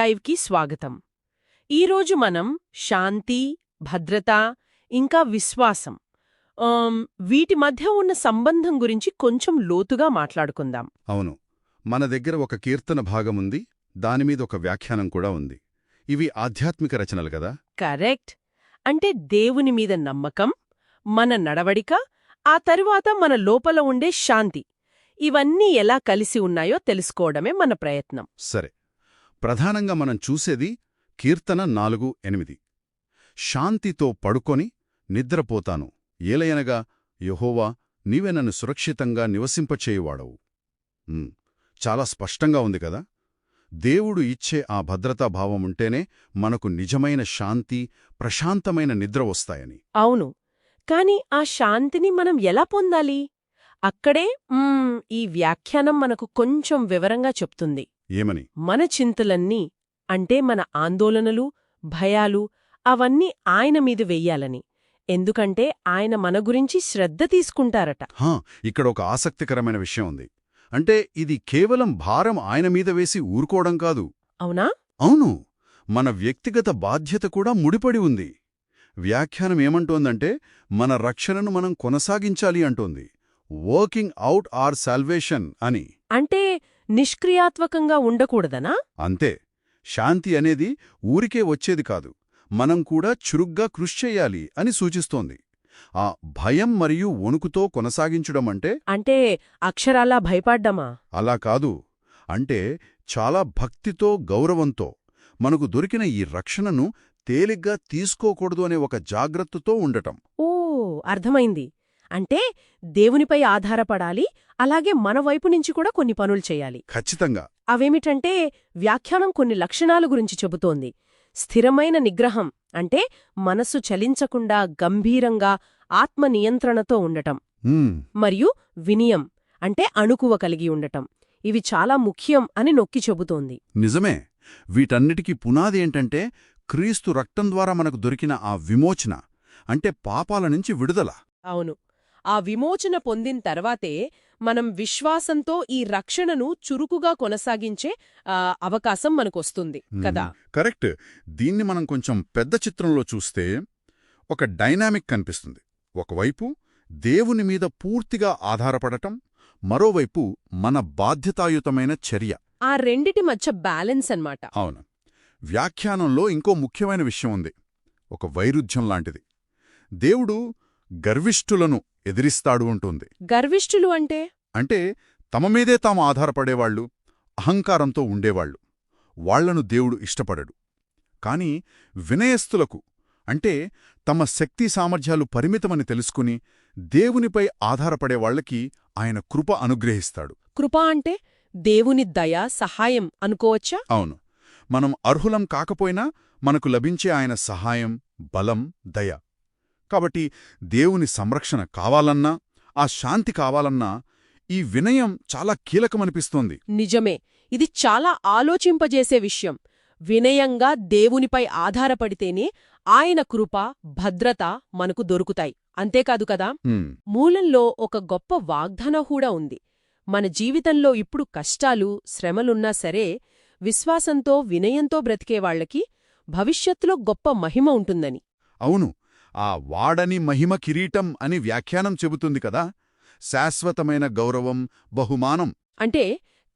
డైవ్కి స్వాగతం. ఈరోజు మనం శాంతి భద్రత ఇంకా విశ్వాసం వీటి మధ్య ఉన్న సంబంధం గురించి కొంచెం లోతుగా మాట్లాడుకుందాం. అవును. మన దగ్గర ఒక కీర్తన భాగముంది దానిమీద ఒక వ్యాఖ్యానం కూడా ఉంది. ఇవి ఆధ్యాత్మిక రచనలు కదా? కరెక్ట్. అంటే దేవుని మీద నమ్మకం మన నడవడిక ఆ తరువాత మన లోపల ఉండే శాంతి ఇవన్నీ ఎలా కలిసి ఉన్నాయో తెలుసుకోవడమే మన ప్రయత్నం. సరే. ప్రధానంగా మనం చూసేది కీర్తన నాలుగు ఎనిమిది. శాంతితో పడుకొని నిద్రపోతాను. ఏలయనగా యహోవా నీవే నన్ను సురక్షితంగా నివసింపచేయువాడవు. చాలా స్పష్టంగా ఉంది కదా? దేవుడు ఇచ్చే ఆ భద్రతాభావముంటేనే మనకు నిజమైన శాంతి ప్రశాంతమైన నిద్ర వస్తాయని. అవును. కాని ఆ శాంతిని మనం ఎలా పొందాలి? అక్కడే ఈ వ్యాఖ్యానం మనకు కొంచెం వివరంగా చెప్తుంది. ఏమని? మన చింతలన్నీ అంటే మన ఆందోళనలు భయాలు అవన్నీ ఆయన మీద వెయ్యాలని ఎందుకంటే ఆయన మన గురించి శ్రద్ధ తీసుకుంటారట. హా ఇక్కడ ఒక ఆసక్తికరమైన విషయం ఉంది. అంటే ఇది కేవలం భారం ఆయన మీద వేసి ఊరుకోవడం కాదు. అవునా? అవును. మన వ్యక్తిగత బాధ్యత కూడా ముడిపడి ఉంది. వ్యాఖ్యానం ఏమంటోందంటే మన రక్షణను మనం కొనసాగించాలి అంటోంది. వర్కింగ్ అవుట్ ఆర్ సాల్వేషన్ అని. అంటే నిష్క్రియాత్మకంగా ఉండకూడదనా? అంతే. శాంతి అనేది ఊరికే వచ్చేది కాదు. మనం కూడా చురుగ్గా కృషి చెయ్యాలి అని సూచిస్తోంది. ఆ భయం మరియు వణుకుతో కొనసాగించడం అంటే? అంటే అక్షరాలా భయపడ్డమా? అలా కాదు. అంటే చాలా భక్తితో గౌరవంతో. మనకు దొరికిన ఈ రక్షణను తేలిగ్గా తీసుకోకూడదు అనే ఒక జాగ్రత్తతో ఉండటం. ఓ అర్థమైంది. అంటే దేవునిపై ఆధారపడాలి అలాగే మన వైపు నుంచి కూడా కొన్ని పనులు చేయాలి. ఖచ్చితంగా. అవేమిటంటే వ్యాఖ్యానం కొన్ని లక్షణాల గురించి చెబుతోంది. స్థిరమైన నిగ్రహం అంటే మనస్సు చలించకుండా గంభీరంగా ఆత్మ నియంత్రణతో ఉండటం. మరియు వినియం అంటే అణుకువ కలిగి ఉండటం. ఇవి చాలా ముఖ్యం అని నొక్కి చెబుతోంది. నిజమే. వీటన్నిటికీ పునాది ఏంటంటే క్రీస్తు రక్తం ద్వారా మనకు దొరికిన ఆ విమోచన అంటే పాపాల నుంచి విడుదల. అవును. ఆ విమోచన పొందిన తర్వాతే మనం విశ్వాసంతో ఈ రక్షణను చురుకుగా కొనసాగించే అవకాశం మనకొస్తుంది కదా. కరెక్ట్. దీన్ని మనం కొంచెం పెద్ద చిత్రంలో చూస్తే ఒక డైనామిక్ కనిపిస్తుంది. ఒకవైపు దేవుని మీద పూర్తిగా ఆధారపడటం మరోవైపు మన బాధ్యతాయుతమైన చర్య. ఆ రెండిటి మధ్య బ్యాలెన్స్ అన్నమాట. అవును. వ్యాఖ్యానంలో ఇంకో ముఖ్యమైన విషయం ఉంది. ఒక వైరుధ్యం లాంటిది. దేవుడు గర్విష్ఠులను ఎదిరిస్తాడు ఉంటుంది గర్విష్ఠులు అంటే? అంటే తమ మీదే తాము ఆధారపడేవాళ్ళు అహంకారంతో ఉండేవాళ్ళు వాళ్ళను దేవుడు ఇష్టపడడు. కాని వినయస్థులకు అంటే తమ శక్తి సామర్థ్యాలు పరిమితమని తెలుసుకుని దేవునిపై ఆధారపడేవాళ్ళకి ఆయన కృప అనుగ్రహిస్తాడు. కృప అంటే దేవుని దయ సహాయం అనుకోవచ్చా? అవును. మనం అర్హులం కాకపోయినా మనకు లభించే ఆయన సహాయం బలం దయ. కాబట్టి దేవుని సంరక్షణ కావాలన్నా ఆ శాంతి కావాలన్నా ఈ వినయం చాలా కీలకమనిపిస్తోంది. నిజమే. ఇది చాలా ఆలోచింపజేసే విషయం. వినయంగా దేవునిపై ఆధారపడితేనే ఆయన కృప భద్రత మనకు దొరుకుతాయి. అంతేకాదు కదా మూలంలో ఒక గొప్ప వాగ్దానం కూడా ఉంది. మన జీవితంలో ఇప్పుడు కష్టాలు శ్రమలున్నా సరే విశ్వాసంతో వినయంతో బ్రతికేవాళ్ళకి భవిష్యత్తులో గొప్ప మహిమ ఉంటుందని. అవును. ఆ వాడని మహిమ కిరీటం అని వ్యాఖ్యానం చెబుతుంది కదా. శాశ్వతమైన గౌరవం బహుమానం. అంటే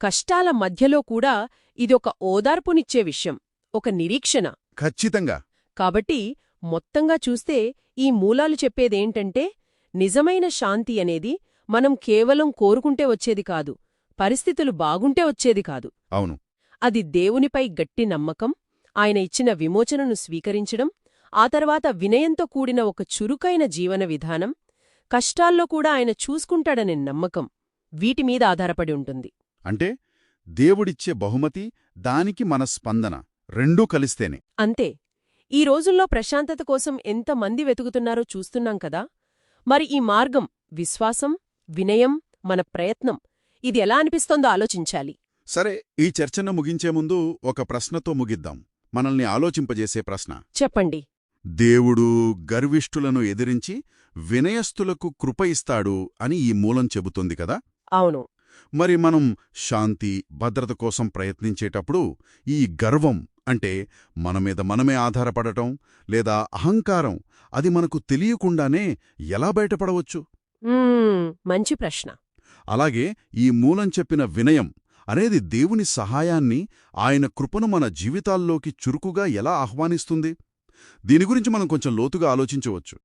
కష్టాల మధ్యలో కూడా ఇదొక ఓదార్పునిచ్చే విషయం ఒక నిరీక్షణ. ఖచ్చితంగా. కాబట్టి మొత్తంగా చూస్తే ఈ మూలాలు చెప్పేదేంటంటే నిజమైన శాంతి అనేది మనం కేవలం కోరుకుంటే వచ్చేది కాదు పరిస్థితులు బాగుంటే వచ్చేది కాదు. అవును. అది దేవునిపై గట్టి నమ్మకం ఆయన ఇచ్చిన విమోచనను స్వీకరించడం ఆ తర్వాత వినయంతో కూడిన ఒక చురుకైన జీవన విధానం కష్టాల్లో కూడా ఆయన చూసుకుంటాడనే నమ్మకం వీటిమీద ఆధారపడి ఉంటుంది. అంటే దేవుడిచ్చే బహుమతి దానికి మన స్పందన రెండూ కలిస్తేనే. అంతే. ఈ రోజుల్లో ప్రశాంతత కోసం ఎంతమంది వెతుకుతున్నారో చూస్తున్నాం కదా. మరి ఈ మార్గం విశ్వాసం వినయం మన ప్రయత్నం ఇది ఎలా అనిపిస్తోందో ఆలోచించాలి. సరే ఈ చర్చను ముగించే ముందు ఒక ప్రశ్నతో ముగిద్దాం. మనల్ని ఆలోచింపజేసే ప్రశ్న. చెప్పండి. దేవుడు గర్విష్ఠులను ఎదిరించి వినయస్థులకు కృప ఇస్తాడు అని ఈ మూలం చెబుతుంది కదా? అవును. మరి మనం శాంతి భద్రత కోసం ప్రయత్నించేటప్పుడు ఈ గర్వం అంటే మన మీద మనమే ఆధారపడటం లేదా అహంకారం అది మనకు తెలియకుండానే ఎలా బయటపడవచ్చు? మంచి ప్రశ్న. అలాగే ఈ మూలం చెప్పిన వినయం అనేది దేవుని సహాయాన్ని ఆయన కృపను మన జీవితాల్లోకి చురుకుగా ఎలా ఆహ్వానిస్తుంది? దీని గురించి మనం కొంచెం లోతుగా ఆలోచించవచ్చు.